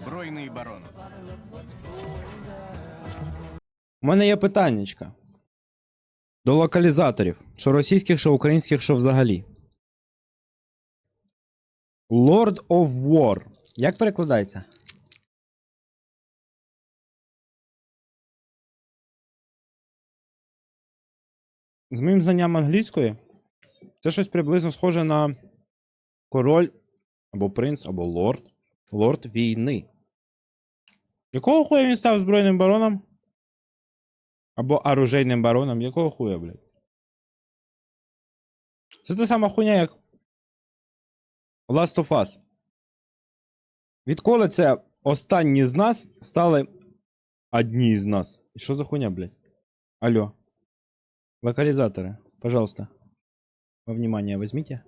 Збройний барон. У мене є питаннячка. До локалізаторів. Що російських, що українських, що взагалі. Lord of War. Як перекладається? З моїм знанням англійської, це щось приблизно схоже на король або принц, або лорд. Лорд війни. Якого хуя він став збройним бароном? Або оружейним бароном. Якого хуя, блядь? Це та сама хуйня, як Last of Us. Відколи це останні з нас стали одні з нас. І що за хуйня, блядь? Алло. Локализаторы, пожалуйста. Во внимание возьмите.